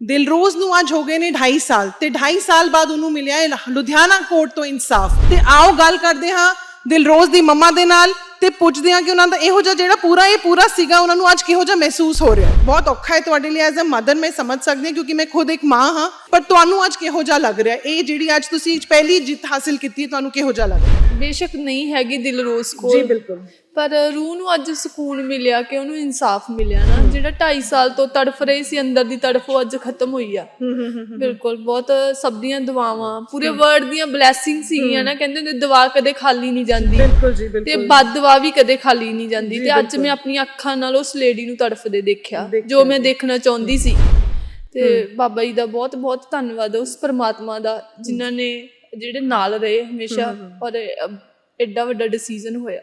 ਦਿਲਰੋਜ਼ ਨੂੰ ਅੱਜ ਹੋ ਗਏ ਨੇ 2.5 ਸਾਲ ਤੇ 2.5 ਸਾਲ ਬਾਅਦ ਉਹਨੂੰ ਮਿਲਿਆ ਹੈ ਲੁਧਿਆਣਾ ਕੋਰਟ ਤੋਂ ਇਨਸਾਫ। ਤੇ ਆਓ ਗੱਲ ਕਰਦੇ ਹਾਂ ਦਿਲਰੋਜ਼ ਦੀ ਮੰਮਾ ਦੇ ਨਾਲ ਤੇ ਪੁੱਛਦੇ ਹਾਂ ਕਿ ਉਹਨਾਂ ਦਾ ਇਹੋ ਜਿਹਾ ਜਿਹੜਾ ਪੂਰਾ ਇਹ ਪੂਰਾ ਸੀਗਾ ਉਹਨਾਂ ਨੂੰ ਅੱਜ ਕਿਹੋ ਜਿਹਾ ਮਹਿਸੂਸ ਹੋ ਰਿਹਾ ਬਹੁਤ ਔਖਾ ਹੈ ਤੁਹਾਡੇ ਲਈ ਐਜ਼ ਅ ਮਦਰ ਮੈਂ ਸਮਝ ਸਕਦੀ ਹਾਂ ਕਿਉਂਕਿ ਮੈਂ ਖੁਦ ਇੱਕ ਮਾਂ ਹਾਂ, ਪਰ ਤੁਹਾਨੂੰ ਅੱਜ ਕਿਹੋ ਜਿਹਾ ਲੱਗ ਰਿਹਾ ਇਹ ਜਿਹੜੀ ਅੱਜ ਤੁਸੀਂ ਪਹਿਲੀ ਜਿੱਤ ਹਾਸਲ ਕੀਤੀ ਤੁਹਾਨੂੰ ਕਿਹੋ ਜਿਹਾ ਲੱਗ ਰਿਹਾ ਬੇਸ਼ੱਕ ਨਹੀਂ ਹੈਗੀ ਦਿਲ ਰੋਜ਼ ਕੋਲ। ਬਿਲਕੁਲ। ਪਰ ਰੂਹ ਨੂੰ ਅੱਜ ਸਕੂਨ ਮਿਲਿਆ ਕਿ ਉਹਨੂੰ ਇਨਸਾਫ ਮਿਲਿਆ ਨਾ। ਜਿਹੜਾ 2.5 ਸਾਲ ਤੋਂ ਤੜਫ ਰਹੀ ਸੀ ਅੰਦਰ ਦੀ ਤੜਫ ਉਹ ਅੱਜ ਖਤਮ ਹੋਈ ਆ। ਬਿਲਕੁਲ ਬਹੁਤ ਸਭ ਦੀਆਂ ਦੁਆਵਾਂ ਪੂਰੇ ਵਰਲਡ ਦੀਆਂ ਬਲੇਸਿੰਗ ਸੀਗੀਆਂ ਨਾ। ਕਹਿੰਦੇ ਹੁੰਦੇ ਦੁਆ ਕਦੇ ਖਾਲੀ ਨਹੀਂ ਜਾਂਦੀ ਬਿਲਕੁਲ ਜੀ ਤੇ ਬਦ ਦੁਆ ਵੀ ਕਦੇ ਖਾਲੀ ਨਹੀਂ ਜਾਂਦੀ। ਤੇ ਅੱਜ ਮੈਂ ਆਪਣੀਆਂ ਅੱਖਾਂ ਨਾਲ ਉਸ ਲੇਡੀ ਨੂੰ ਤੜਫਦੇ ਦੇਖਿਆ ਜੋ ਮੈਂ ਦੇਖਣਾ ਚਾਹੁੰਦੀ ਸੀ। ਤੇ ਬਾਬਾ ਜੀ ਦਾ ਬਹੁਤ ਬਹੁਤ ਧੰਨਵਾਦ ਉਸ ਪਰਮਾਤਮਾ ਦਾ ਜਿਨ੍ਹਾਂ ਨੇ ਜਿਹੜੇ ਨਾਲ ਰਹੇ ਹਮੇਸ਼ਾ ਔਰ ਐਡਾ ਵੱਡਾ ਡਿਸੀਜਨ ਹੋਇਆ।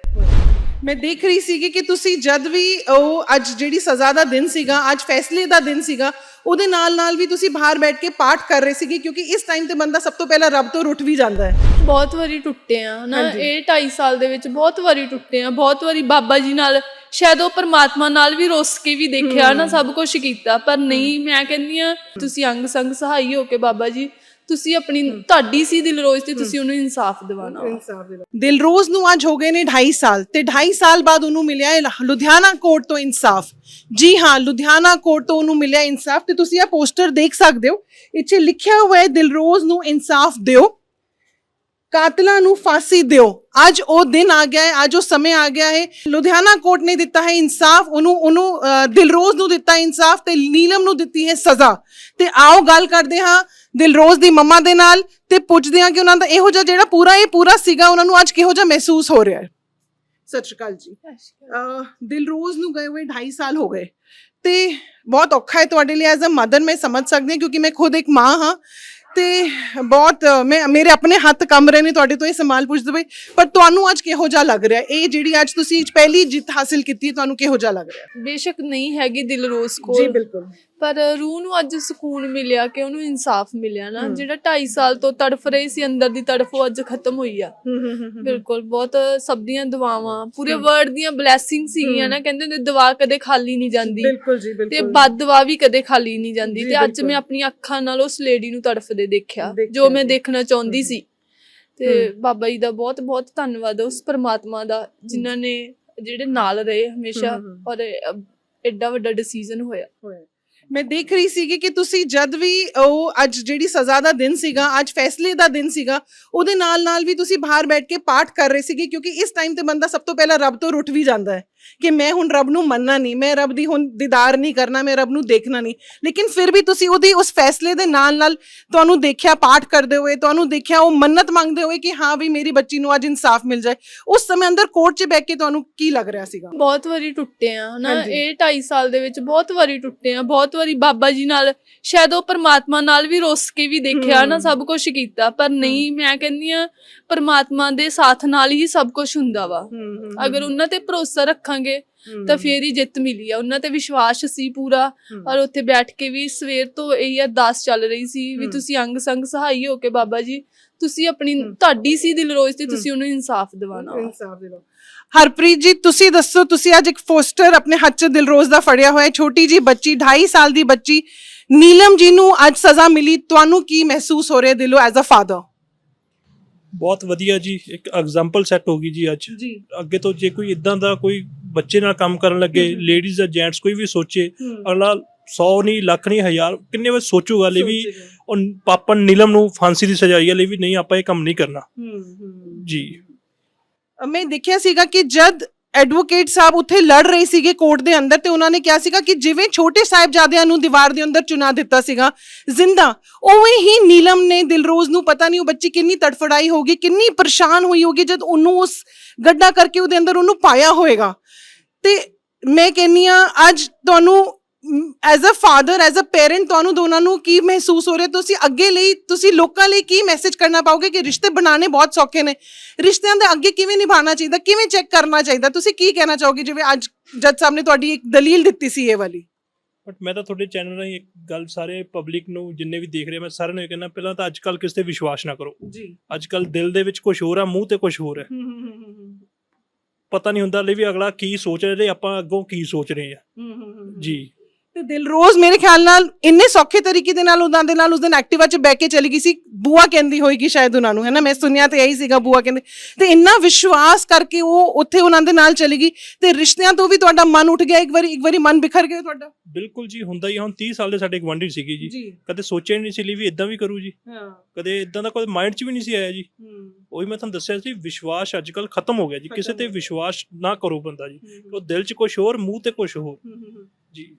ਮੈਂ ਦੇਖ ਰਹੀ ਸੀਗੀ ਕਿ ਤੁਸੀਂ ਜਦ ਵੀ ਉਹ ਅੱਜ ਜਿਹੜੀ ਸਜ਼ਾ ਦਾ ਦਿਨ ਸੀਗਾ ਅੱਜ ਫੈਸਲੇ ਦਾ ਦਿਨ ਸੀਗਾ ਉਹਦੇ ਨਾਲ ਨਾਲ ਵੀ ਤੁਸੀਂ ਬਾਹਰ ਬੈਠ ਕੇ ਪਾਠ ਕਰ ਰਹੇ ਸੀਗੇ ਕਿਉਂਕਿ ਇਸ ਟਾਈਮ ਤੇ ਬੰਦਾ ਸਭ ਤੋਂ ਪਹਿਲਾਂ ਰੱਬ ਤੋਂ ਰੁੱਠ ਵੀ ਜਾਂਦਾ ਹੈ। ਬਹੁਤ ਵਾਰੀ ਟੁੱਟੇ ਆ ਨਾ ਇਹ 2.5 ਸਾਲ ਦੇ ਵਿੱਚ ਬਹੁਤ ਵਾਰੀ ਟੁੱਟੇ ਆ ਬਹੁਤ ਵਾਰੀ ਬਾਬਾ ਜੀ ਨਾਲ ਸ਼ਾਇਦ ਉਹ ਪਰਮਾਤਮਾ ਨਾਲ ਵੀ ਰੁੱਸ ਕੇ ਵੀ ਦੇਖਿਆ ਨਾ ਸਭ ਕੁਝ ਕੀਤਾ ਪਰ ਨਹੀਂ ਮੈਂ ਕਹਿੰਦੀ ਆ ਤੁਸੀਂ ਅੰਗ ਸੰਗ ਸਹਾਈ ਹੋ ਕੇ ਬਾਬਾ ਜੀ ਤੁਸੀਂ ਆਪਣੀ ਤੁਹਾਡੀ ਸੀ ਦਿਲ ਰੋਜ਼ ਤੇ ਤੁਸੀਂ ਉਹਨੂੰ ਇਨਸਾਫ ਦਿਵਾਣਾ ਦਿਲਰੋਜ਼ ਨੂੰ ਅੱਜ ਹੋ ਗਏ ਨੇ 2.5 ਸਾਲ ਤੇ 2.5 ਸਾਲ ਬਾਅਦ ਉਹਨੂੰ ਮਿਲਿਆ ਹੈ ਲੁਧਿਆਣਾ ਕੋਰਟ ਤੋਂ ਇਨਸਾਫ। ਜੀ ਹਾਂ ਲੁਧਿਆਣਾ ਕੋਰਟ ਤੋਂ ਉਹਨੂੰ ਮਿਲਿਆ ਇਨਸਾਫ ਤੇ ਤੁਸੀਂ ਇਹ ਪੋਸਟਰ ਦੇਖ ਸਕਦੇ ਹੋ। ਇੱਥੇ ਲਿਖਿਆ ਹੋਇਆ ਹੈ ਦਿਲਰੋਜ਼ ਨੂੰ ਇਨਸਾਫ ਦਿਓ ਕਾਤਲਾਂ ਨੂੰ ਫਾਂਸੀ ਦਿਓ। ਅੱਜ ਉਹ ਦਿਨ ਆ ਗਿਆ ਹੈ ਅੱਜ ਉਹ ਸਮੇਂ ਆ ਗਿਆ ਹੈ। ਲੁਧਿਆਣਾ ਕੋਰਟ ਨੇ ਦਿੱਤਾ ਹੈ ਇਨਸਾਫ ਉਹਨੂੰ ਉਹਨੂੰ ਅਹ, ਦਿਲਰੋਜ਼ ਨੂੰ ਦਿੱਤਾ ਇਨਸਾਫ ਤੇ ਨੀਲਮ ਨੂੰ ਦਿੱਤੀ ਹੈ ਸਜ਼ਾ। ਤੇ ਆਓ ਗੱਲ ਕਰਦੇ ਹਾਂ ਦਿਲਰੋਜ਼ ਦੀ ਮੰਮਾ ਦੇ ਨਾਲ ਤੇ ਪੁੱਛਦੇ ਹਾਂ ਕਿ ਉਹਨਾਂ ਦਾ ਇਹੋ ਜਿਹਾ ਜਿਹੜਾ ਪੂਰਾ ਇਹ ਪੂਰਾ ਸੀਗਾ ਉਹਨਾਂ ਨੂੰ ਅੱਜ ਕਿਹੋ ਜਿਹਾ ਮਹਿਸੂਸ ਹੋ ਰਿਹਾ ਹੈ। ਸਤਿ ਸ਼੍ਰੀ ਅਕਾਲ ਜੀ। ਦਿਲਰੋਜ਼ ਨੂੰ ਗਏ ਹੋਏ 2.5 ਸਾਲ ਹੋ ਗਏ ਤੇ ਬਹੁਤ ਔਖਾ ਹੈ ਤੁਹਾਡੇ ਲਈ ਐਜ਼ ਅ ਮਦਰ ਮੈਂ ਸਮਝ ਸਕਦੀ ਹਾਂ ਕਿਉਂਕਿ ਮੈਂ ਖੁਦ ਇੱਕ ਮਾਂ ਹਾਂ ਤੇ ਬਹੁਤ ਮੈਂ ਮੇਰੇ ਆਪਣੇ ਹੱਥ ਕੰਬ ਰਹੇ ਨੇ ਤੁਹਾਡੇ ਤੋਂ ਇਹ ਸਵਾਲ ਪੁੱਛਦੇ ਪਏ ਪਰ ਤੁਹਾਨੂੰ ਅੱਜ ਕਿਹੋ ਜਿਹਾ ਲੱਗ ਰਿਹਾ? ਇਹ ਜਿਹੜੀ ਅੱਜ ਤੁਸੀਂ ਪਹਿਲੀ ਜਿੱਤ ਹਾਸਿਲ ਕੀਤੀ ਤੁਹਾਨੂੰ ਕਿਹੋ ਜਿਹਾ ਲੱਗ ਰਿਹਾ? ਬੇਸ਼ੱਕ ਨਹੀਂ ਹੈਗੀ ਦਿਲ ਰੋਜ਼ ਕੋਲ। ਬਿਲਕੁਲ। ਪਰ ਰੂਹ ਨੂੰ ਅੱਜ ਸਕੂਨ ਮਿਲਿਆ ਕਿ ਉਹਨੂੰ ਇਨਸਾਫ ਮਿਲਿਆ ਨਾ। ਜਿਹੜਾ 2.5 ਸਾਲ ਤੋਂ ਤੜਫ ਰਹੀ ਸੀ ਅੰਦਰ ਦੀ ਤੜਫ ਉਹ ਅੱਜ ਖਤਮ ਹੋਈ ਆ। ਬਿਲਕੁਲ ਬਹੁਤ ਸਭ ਦੀਆਂ ਦੁਆਵਾਂ ਪੂਰੇ ਵਰਲਡ ਦੀਆਂ ਬਲੇਸਿੰਗ ਸੀਗੀਆਂ ਨਾ ਕਹਿੰਦੇ ਹੁੰਦੇ ਦੁਆ ਕਦੇ ਖਾਲੀ ਨਹੀਂ ਜਾਂਦੀ। ਬਿਲਕੁਲ ਜੀ ਤੇ ਬਦ ਦੁਆ ਵੀ ਕਦੇ ਖਾਲੀ ਨਹੀਂ ਜਾਂਦੀ। ਤੇ ਅੱਜ ਮੈਂ ਆਪਣੀਆਂ ਅੱਖਾਂ ਨਾਲ ਉਸ ਲੇਡੀ ਨੂੰ ਤੜਫਦੇ ਦੇਖਿਆ ਜੋ ਮੈਂ ਦੇਖਣਾ ਚਾਹੁੰਦੀ ਸੀ। ਤੇ ਬਾਬਾ ਜੀ ਦਾ ਬਹੁਤ ਬਹੁਤ ਧੰਨਵਾਦ ਉਸ ਪਰਮਾਤਮਾ ਦਾ ਜਿਨ੍ਹਾਂ ਨੇ ਜਿਹੜੇ ਨਾਲ ਰਹੇ ਹਮੇਸ਼ਾ ਔਰ ਐਡਾ ਵੱਡਾ ਡਿਸੀਜਨ ਹੋਇਆ। ਮੈਂ ਦੇਖ ਰਹੀ ਸੀਗੀ ਕਿ ਤੁਸੀਂ ਜਦ ਵੀ ਉਹ ਅੱਜ ਜਿਹੜੀ ਸਜ਼ਾ ਦਾ ਦਿਨ ਸੀਗਾ, ਅੱਜ ਫੈਸਲੇ ਦਾ ਦਿਨ ਸੀਗਾ, ਉਹਦੇ ਨਾਲ ਨਾਲ ਵੀ ਤੁਸੀਂ ਬਾਹਰ ਬੈਠ ਕੇ ਪਾਠ ਕਰ ਰਹੇ ਸੀਗੇ, ਕਿਉਂਕਿ ਇਸ ਟਾਈਮ ਤੇ ਬੰਦਾ ਸਭ ਤੋਂ ਪਹਿਲਾਂ ਰੱਬ ਤੋਂ ਰੁੱਠ ਵੀ ਜਾਂਦਾ ਹੈ। ਕਿ ਮੈਂ ਹੁਣ ਰੱਬ ਨੂੰ ਮੰਨਣਾ ਨਹੀਂ ਮੈਂ ਰੱਬ ਦੀ ਹੁਣ ਦੀਦਾਰ ਨਹੀਂ ਕਰਨਾ ਮੈਂ ਰੱਬ ਨੂੰ ਦੇਖਣਾ ਨਹੀਂ। ਲੇਕਿਨ ਫਿਰ ਵੀ ਤੁਸੀਂ ਉਹਦੀ ਉਸ ਫੈਸਲੇ ਦੇ ਨਾਲ ਨਾਲ ਤੁਹਾਨੂੰ ਦੇਖਿਆ ਪਾਠ ਕਰਦੇ ਹੋਏ ਤੁਹਾਨੂੰ ਦੇਖਿਆ ਉਹ ਮੰਨਤ ਮੰਗਦੇ ਹੋਏ ਕਿ ਹਾਂ ਵੀ ਮੇਰੀ ਬੱਚੀ ਨੂੰ ਅੱਜ ਇਨਸਾਫ ਮਿਲ ਜਾਏ। ਉਸ ਸਮੇਂ ਅੰਦਰ ਕੋਰਟ 'ਚ ਬੈਠ ਕੇ ਤੁਹਾਨੂੰ ਕੀ ਲੱਗ ਰਿਹਾ ਸੀਗਾ? ਬਹੁਤ ਵਾਰੀ ਟੁੱਟੇ ਆ ਨਾ ਹਾਂਜੀ। ਇਹ 2.5 ਸਾਲ ਦੇ ਵਿੱਚ ਬਹੁਤ ਵਾਰੀ ਟੁੱਟੇ ਆ ਬਹੁਤ ਵਾਰੀ ਬਾਬਾ ਜੀ ਨਾਲ ਸ਼ਾਇਦ ਉਹ ਪਰਮਾਤਮਾ ਨਾਲ ਵੀ ਰੁੱਸ ਕੇ ਵੀ ਦੇਖਿਆ ਨਾ ਸਭ ਕੁਝ ਕੀਤਾ ਪਰ ਨਹੀਂ ਮੈਂ ਕਹਿੰਦੀ ਆ ਪਰਮਾਤਮਾ ਦੇ ਸਾਥ ਨਾਲ ਹੀ ਸਭ ਕੁਝ ਹੁੰਦਾ ਵਾ। ਅਗਰ ਉਹਨਾਂ ਤੇ ਭਰੋਸਾ ਰੱਖਾਂਗੇ ਤਾਂ ਫੇਰ ਹੀ ਜਿੱਤ ਮਿਲੀ ਆ। ਉਹਨਾਂ ਤੇ ਵਿਸ਼ਵਾਸ ਸੀ ਪੂਰਾ ਔਰ ਉੱਥੇ ਬੈਠ ਕੇ ਵੀ ਸਵੇਰ ਤੋਂ ਇਹ ਅਰਦਾਸ ਚੱਲ ਰਹੀ ਸੀ ਵੀ। ਤੁਸੀਂ ਅੰਗ ਸੰਗ ਸਹਾਈ ਹੋ ਕੇ ਬਾਬਾ ਜੀ ਤੁਸੀਂ ਆਪਣੀ ਤੁਹਾਡੀ ਸੀ ਦਿਲ ਰੋਜ਼ ਤੇ ਤੁਸੀਂ ਉਹਨੂੰ ਇਨਸਾਫ ਦਿਵਾਣਾ। ਇਨਸਾਫ ਦੇ ਲਓ ਹਰਪ੍ਰੀਤ ਜੀ ਤੁਸੀਂ ਦੱਸੋ ਤੁਸੀਂ ਅੱਜ ਇੱਕ ਪੋਸਟਰ ਆਪਣੇ ਹੱਥ 'ਚ ਦਿਲਰੋਜ਼ ਦਾ ਫੜਿਆ ਹੋਇਆ ਛੋਟੀ ਜੀ ਬੱਚੀ 2.5 ਸਾਲ ਦੀ ਬੱਚੀ ਨੀਲਮ ਜੀ ਨੂੰ ਅੱਜ ਸਜ਼ਾ ਮਿਲੀ। ਤੁਹਾਨੂੰ ਕੀ ਮਹਿਸੂਸ ਹੋ ਰਿਹਾ ਦਿਲੋਂ ਐਜ਼ ਅ ਫਾਦਰ? ਬਹੁਤ ਵਧੀਆ ਜੀ। ਇੱਕ ਐਗਜ਼ਾਮਪਲ ਸੈੱਟ ਹੋ ਗਈ ਜੀ ਅੱਜ। ਜੀ। ਅੱਗੇ ਤੋਂ ਜੇ ਕੋਈ ਇਦਾਂ ਦਾ ਕੋਈ ਬੱਚੇ ਨਾਲ ਕੰਮ ਕਰਨ ਲੱਗੇ। ਲੇਡੀਜ਼ ਜਾਂ ਜੈਂਟਸ ਕੋਈ ਵੀ ਸੋਚੇ ਅਗਲਾ 100 ਨਹੀਂ ਲੱਖ ਨਹੀਂ ਹਜ਼ਾਰ ਕਿੰਨੇ ਵਾਰ ਸੋਚੂਗਾ ਲੈ ਵੀ ਉਹ ਪਾਪਨ ਨੀਲਮ ਨੂੰ ਫਾਂਸੀ ਦੀ ਸਜ਼ਾ ਆਈ ਹੈ ਲੈ ਵੀ ਨਹੀਂ ਆਪਾਂ ਇਹ ਕੰਮ ਨਹੀਂ ਕਰਨਾ। ਜੀ। ਮੈਂ ਦੇਖਿਆ ਸੀਗਾ ਕਿ ਜਦ ਐਡਵੋਕੇਟ ਸਾਹਿਬ ਉੱਥੇ ਲੜ ਰਹੇ ਸੀਗੇ ਕੋਰਟ ਦੇ ਅੰਦਰ ਤੇ ਉਹਨਾਂ ਨੇ ਕਿਹਾ ਸੀਗਾ ਕਿ ਜਿਵੇਂ ਛੋਟੇ ਸਾਹਿਬਜ਼ਾਦਿਆਂ ਨੂੰ ਦੀਵਾਰ ਦੇ ਅੰਦਰ ਚੁਣਾ ਦਿੱਤਾ ਸੀਗਾ ਜ਼ਿੰਦਾ ਉਵੇਂ ਹੀ ਨੀਲਮ ਨੇ ਦਿਲਰੋਜ਼ ਨੂੰ ਪਤਾ ਨਹੀਂ ਉਹ ਬੱਚੀ ਕਿੰਨੀ ਤੜਫੜਾਈ ਹੋਗੀ ਕਿੰਨੀ ਪਰੇਸ਼ਾਨ ਹੋਈ ਹੋਗੀ ਜਦ ਉਹਨੂੰ ਉਸ ਗੱਡਾ ਕਰਕੇ ਉਹਦੇ ਅੰਦਰ ਉਹਨੂੰ ਪਾਇਆ ਹੋਏਗਾ। ਤੇ ਮੈਂ ਕਹਿੰਨੀ ਆ ਅੱਜ ਤੁਹਾਨੂੰ as a father as a parent ਤੁਹਾਨੂੰ ਦੋਨਾਂ ਨੂੰ ਕੀ ਮਹਿਸੂਸ ਹੋ ਰਿਹਾ? ਤੁਸੀਂ ਅੱਗੇ ਲਈ ਤੁਸੀਂ ਲੋਕਾਂ ਲਈ ਕੀ ਮੈਸੇਜ ਕਰਨਾ ਪਾਓਗੇ ਕਿ ਰਿਸ਼ਤੇ ਬਣਾਉਣੇ ਬਹੁਤ ਸੌਖੇ ਨੇ? ਰਿਸ਼ਤਿਆਂ ਦੇ ਅੱਗੇ ਕਿਵੇਂ ਨਿਭਾਉਣਾ ਚਾਹੀਦਾ? ਕਿਵੇਂ ਚੈੱਕ ਕਰਨਾ ਚਾਹੀਦਾ? ਤੁਸੀਂ ਕੀ ਕਹਿਣਾ ਚਾਹੋਗੇ? ਜਿਵੇਂ ਅੱਜ ਜੱਜ ਸਾਹਿਬ ਨੇ ਤੁਹਾਡੀ ਇੱਕ ਦਲੀਲ ਦਿੱਤੀ ਸੀ ਇਹ ਵਾਲੀ। ਬਟ ਮੈਂ ਤਾਂ ਤੁਹਾਡੇ ਚੈਨਲ ਰਾਹੀਂ ਇੱਕ ਗੱਲ ਸਾਰੇ ਪਬਲਿਕ ਨੂੰ ਜਿੰਨੇ ਵੀ ਦੇਖ ਰਹੇ ਮੈਂ ਸਾਰਿਆਂ ਨੂੰ ਇਹ ਕਹਿੰਦਾ ਪਹਿਲਾਂ ਤਾਂ ਅੱਜ ਕੱਲ ਕਿਸੇ ਤੇ ਵਿਸ਼ਵਾਸ ਨਾ ਕਰੋ। ਜੀ। ਅੱਜ ਕੱਲ ਦਿਲ ਦੇ ਵਿੱਚ ਕੁਝ ਹੋਰ ਆ ਮੂੰਹ ਤੇ ਕੁਝ ਹੋਰ ਹੈ। ਪਤਾ ਨਹੀਂ ਹੁੰਦਾ ਲੈ ਵੀ ਅਗਲਾ ਕੀ ਸੋਚ ਰਿਹਾ ਤੇ ਆਪਾਂ ਅੱਗੋਂ ਕੀ ਸੋਚ ਰਹੇ ਆ ਜੀ। ਤੇ ਦਿਲਰੋਜ਼ ਮੇਰੇ ਖਿਆਲ ਨਾਲ ਇੰਨੇ ਸੌਖੇ ਤਰੀਕੇ ਦੇ ਨਾਲ ਉਹਨਾਂ ਦੇ ਨਾਲ ਉਸ ਦਿਨ ਐਕਟਿਵਾ 'ਚ ਬਹਿ ਕੇ ਚਲੀ ਗਈ ਸੀ ਬੂਆ ਕਹਿੰਦੀ ਹੋਏਗੀ ਸ਼ਾਇਦ ਉਹਨਾਂ ਨੂੰ ਹੈ ਨਾ ਮੈਂ ਸੁਣਿਆ ਤੇ ਇਹੀ ਸੀਗਾ ਬੂਆ ਕਹਿੰਦੇ। ਤੇ ਇੰਨਾ ਵਿਸ਼ਵਾਸ ਕਰਕੇ ਉਹ ਉੱਥੇ ਉਹਨਾਂ ਦੇ ਨਾਲ ਚਲੀ ਗਈ ਤੇ ਰਿਸ਼ਤਿਆਂ ਤੋਂ ਵੀ ਤੁਹਾਡਾ ਮਨ ਉੱਠ ਗਿਆ ਇੱਕ ਵਾਰੀ ਇੱਕ ਵਾਰੀ ਮਨ ਬਿਖਰ ਗਿਆ ਤੁਹਾਡਾ? ਬਿਲਕੁਲ ਜੀ ਹੁੰਦਾ ਹੀ ਹੁਣ 30 ਸਾਲ ਦੇ ਸਾਡੇ ਗਵਾਂਢੀ ਸੀਗੇ ਜੀ। ਜੀ। ਕਦੇ ਸੋਚਿਆ ਹੀ ਨਹੀਂ ਸੀ ਲਈ ਵੀ ਇਦਾਂ ਵੀ ਕਰੂ ਜੀ। ਹਾਂ। ਕਦੇ ਇਦਾਂ ਦਾ ਕੋਈ ਮਾਈਂਡ 'ਚ ਵੀ ਨਹੀਂ ਸੀ ਆਇਆ ਜੀ। ਉਹੀ ਮੈਂ ਤੁਹਾਨੂੰ ਦੱਸਿਆ ਸੀ ਵਿਸ਼ਵਾਸ ਅੱਜ ਕੱਲ ਖਤਮ ਹੋ ਗਿਆ ਜੀ। ਕਿਸੇ ਤੇ ਗਿਆ। ਵਿਸ਼ਵਾਸ ਨਾ ਕਰੋ ਬੰਦਾ ਜੀ। ਉਹ ਦਿਲ 'ਚ ਕੁਝ ਹੋਰ ਮੂੰਹ ਤੇ ਕੁਝ ਹੋਰ। ਜੀ।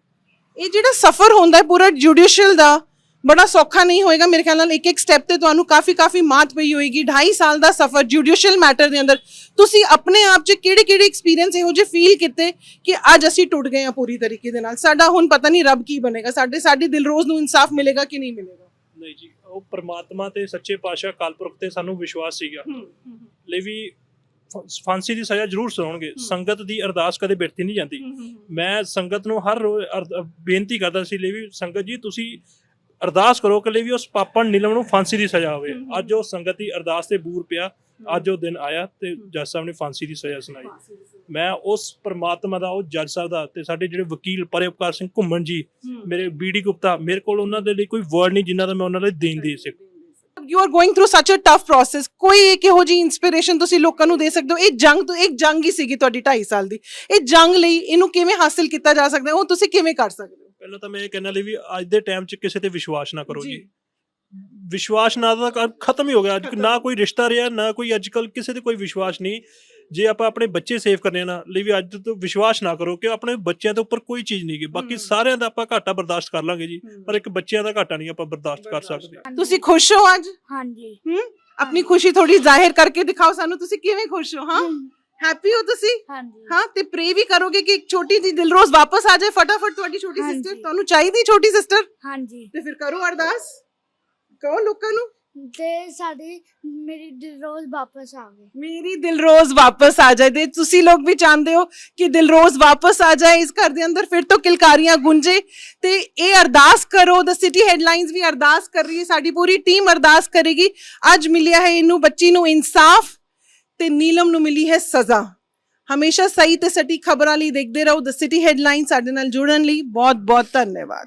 ਇਹ ਜਿਹੜਾ ਸਫਰ ਹੁੰਦਾ ਹੈ ਪੂਰਾ ਜੁਡੀਸ਼ੀਅਲ ਦਾ ਬੜਾ ਸੌਖਾ ਨਹੀਂ ਹੋਏਗਾ। ਮੇਰੇ ਖਿਆਲ ਨਾਲ ਇੱਕ ਇੱਕ ਸਟੈਪ ਤੇ ਤੁਹਾਨੂੰ ਕਾਫੀ ਕਾਫੀ ਮਾਤ ਪਈ ਹੋਏਗੀ। 2.5 ਸਾਲ ਦਾ ਸਫਰ ਜੁਡੀਸ਼ੀਅਲ ਮੈਟਰ ਦੇ ਅੰਦਰ। ਤੁਸੀਂ ਆਪਣੇ ਆਪ 'ਚ ਕਿਹੜੇ ਕਿਹੜੇ ਐਕਸਪੀਰੀਅੰਸ ਇਹੋ ਜਿਹੇ ਫੀਲ ਕੀਤੇ ਕਿ ਅੱਜ ਅਸੀਂ ਟੁੱਟ ਗਏ ਹਾਂ ਪੂਰੀ ਤਰੀਕੇ ਦੇ ਨਾਲ? ਸਾਡਾ ਹੁਣ ਪਤਾ ਨਹੀਂ ਰੱਬ ਕੀ ਬਣੇਗਾ। ਸਾਡੇ ਸਾਡੀ ਦਿਲਰੋਜ਼ ਨੂੰ ਇਨਸਾਫ ਮਿਲੇਗਾ ਕਿ ਨਹੀਂ ਮਿਲੇਗਾ? ਨਹੀਂ ਜੀ ਉਹ ਪ੍ਰਮਾਤਮਾ ਤੇ ਸੱਚੇ ਪਾਤਸ਼ਾਹ ਕਾਲਪੁਰਖ ਤੇ ਸਾਨੂੰ ਵਿਸ਼ਵਾਸ ਸੀਗਾ। ਲਈ ਵੀ ਫਾਂਸੀ ਦੀ ਸਜ਼ਾ ਜ਼ਰੂਰ ਸੁਣਾਉਣਗੇ। ਸੰਗਤ ਦੀ ਅਰਦਾਸ ਕਦੇ ਬਿਰਤੀ ਨਹੀਂ ਜਾਂਦੀ। ਮੈਂ ਸੰਗਤ ਨੂੰ ਹਰ ਰੋਜ਼ ਬੇਨਤੀ ਕਰਦਾ ਸੀ ਲਈ ਵੀ ਸੰਗਤ ਜੀ ਤੁਸੀਂ ਅਰਦਾਸ ਕਰੋ ਕਿ ਲਈ ਵੀ ਉਸ ਪਾਪਣ ਨੀਲਮ ਨੂੰ ਫਾਂਸੀ ਦੀ ਸਜ਼ਾ ਹੋਵੇ। ਅੱਜ ਉਹ ਸੰਗਤ ਦੀ ਅਰਦਾਸ ਤੇ ਬੂਰ ਪਿਆ। ਅੱਜ ਉਹ ਦਿਨ ਆਇਆ ਤੇ ਜੱਜ ਸਾਹਿਬ ਨੇ ਫਾਂਸੀ ਦੀ ਸਜ਼ਾ ਸੁਣਾਈ। ਮੈਂ ਉਸ ਪ੍ਰਮਾਤਮਾ ਦਾ ਉਹ ਜੱਜ ਸਾਹਿਬ ਦਾ ਤੇ ਸਾਡੇ ਜਿਹੜੇ ਵਕੀਲ ਪਰੇਪਕਾਰ ਸਿੰਘ ਘੁੰਮਣ ਜੀ ਮੇਰੇ ਬੀਡੀ ਗੁਪਤਾ ਮੇਰੇ ਕੋਲ ਉਹਨਾਂ ਦੇ ਲਈ ਕੋਈ ਵਰਡ ਨਹੀਂ ਜਿੰਨਾ ਦਾ ਮੈਂ ਉਹਨਾਂ ਲਈ ਦੇਣ ਦੇ ਸਕਾਂ ਯੂ ਆਰ ਗੋਇੰਗ ਥਰੂ ਸੱਚ ਅ ਟਫ ਪ੍ਰੋਸੈਸ ਕੋਈ ਇੱਕ ਇਹੋ ਜੀ ਇਨਸਪੀਰੇਸ਼ਨ ਤੁਸੀਂ ਲੋਕਾਂ ਨੂੰ ਦੇ ਸਕਦੇ ਹੋ? ਇਹ ਜੰਗ ਤੋਂ ਇੱਕ ਜੰਗ ਹੀ ਸੀਗੀ ਤੁਹਾਡੀ 2.5 ਸਾਲ ਦੀ। ਇਹ ਜੰਗ ਲਈ ਇਹਨੂੰ ਕਿਵੇਂ ਹਾਸਿਲ ਕੀਤਾ ਜਾ ਸਕਦਾ ਉਹ ਤੁਸੀਂ ਕਿਵੇਂ ਕਰ ਸਕਦੇ ਹੋ? ਪਹਿਲਾਂ ਤਾਂ ਮੈਂ ਇਹ ਕਹਿਣਾ ਲਈ ਵੀ ਅੱਜ ਦੇ ਟਾਈਮ 'ਚ ਕਿਸੇ ਤੇ ਵਿਸ਼ਵਾਸ ਨਾ ਕਰੋ ਜੀ। ਵਿਸ਼ਵਾਸ ਨਾ ਦਾ ਖਤਮ ਹੀ ਹੋ ਗਿਆ। ਨਾ ਕੋਈ ਰਿਸ਼ਤਾ ਰਿਹਾ ਨਾ ਕੋਈ ਅੱਜ ਕੱਲ ਕਿਸੇ ਤੇ ਕੋਈ ਵਿਸ਼ਵਾਸ ਨਹੀਂ। ਜੇ ਆਪਾਂ ਆਪਣੇ ਬੱਚੇ ਸੇਵ ਕਰਨੇ ਨਾ ਲਈ ਵੀ ਅੱਜ ਤੋਂ ਵਿਸ਼ਵਾਸ ਨਾ ਕਰੋ ਕਿ ਆਪਣੇ ਬੱਚਿਆਂ ਦੇ ਉੱਪਰ ਕੋਈ ਚੀਜ਼ ਨਹੀਂ ਗੀ ਬਾਕੀ। ਸਾਰਿਆਂ ਦਾ ਆਪਾਂ ਘਾਟਾ ਬਰਦਾਸ਼ਤ ਕਰ ਲਾਂਗੇ ਜੀ ਪਰ ਇੱਕ ਬੱਚਿਆਂ ਦਾ ਘਾਟਾ ਨਹੀਂ ਆਪਾਂ ਬਰਦਾਸ਼ਤ ਕਰ ਸਕਦੇ। ਤੁਸੀਂ ਖੁਸ਼ ਹੋ ਅੱਜ? ਹਾਂਜੀ। ਹੂੰ? ਆਪਣੀ ਖੁਸ਼ੀ ਥੋੜੀ ਜ਼ਾਹਿਰ ਕਰਕੇ ਦਿਖਾਓ ਸਾਨੂੰ ਤੁਸੀਂ ਕਿਵੇਂ ਖੁਸ਼ ਹੋ ਹਾਂ? ਹੈਪੀ ਹੋ ਤੁਸੀਂ? ਹਾਂਜੀ। ਹਾਂ ਤੇ ਪ੍ਰੇ ਵੀ ਕਰੋਗੇ ਕਿ ਇੱਕ ਛੋਟੀ ਜੀ ਦਿਲਰੋਜ਼ ਵਾਪਸ ਆ ਜਾਏ ਫਟਾਫਟ ਤੁਹਾਡੀ ਛੋਟੀ। ਸਿਸਟਰ ਤੁਹਾਨੂੰ ਚਾਹੀਦੀ ਛੋਟੀ ਸਿਸਟਰ ਹਾਂਜੀ। ਤੇ ਫਿਰ ਕਰੋ ਅਰਦਾਸ। ਕਹੋ ਲੋਕਾਂ ਨੂੰ। ਤੇ ਸਾਡੀ, ਮੇਰੀ ਦਿਲ ਰੋਜ਼ ਵਾਪਸ ਆ ਗਈ ਮੇਰੀ ਦਿਲਰੋਜ਼ ਵਾਪਸ ਆ ਜਾਏ ਤੇ ਤੁਸੀਂ ਲੋਕ ਵੀ ਚਾਹੁੰਦੇ ਹੋ ਕਿ ਦਿਲਰੋਜ਼ ਵਾਪਸ ਆ ਜਾਏ ਇਸ ਘਰ ਦੇ ਅੰਦਰ, ਫਿਰ ਤੋਂ ਕਿਲਕਾਰੀਆਂ ਗੁੰਜੇ। ਤੇ ਇਹ ਅਰਦਾਸ ਕਰੋ ਦ ਸਿਟੀ ਹੈਡਲਾਈਨਸ ਵੀ ਅਰਦਾਸ ਕਰ ਰਹੀ ਹੈ, ਸਾਡੀ ਪੂਰੀ ਟੀਮ ਅਰਦਾਸ ਕਰੇਗੀ। ਅੱਜ ਮਿਲਿਆ ਹੈ ਇਹਨੂੰ, ਬੱਚੀ ਨੂੰ ਇਨਸਾਫ ਤੇ ਨੀਲਮ ਨੂੰ ਮਿਲੀ ਹੈ ਸਜ਼ਾ। ਹਮੇਸ਼ਾ ਸਹੀ ਤੇ ਸਟੀ ਖਬਰਾਂ ਲਈ ਦੇਖਦੇ ਰਹੋ ਦ ਸਿਟੀ ਹੈਡਲਾਈਨ ਸਾਡੇ ਨਾਲ ਜੁੜਨ ਲਈ ਬਹੁਤ ਬਹੁਤ ਧੰਨਵਾਦ।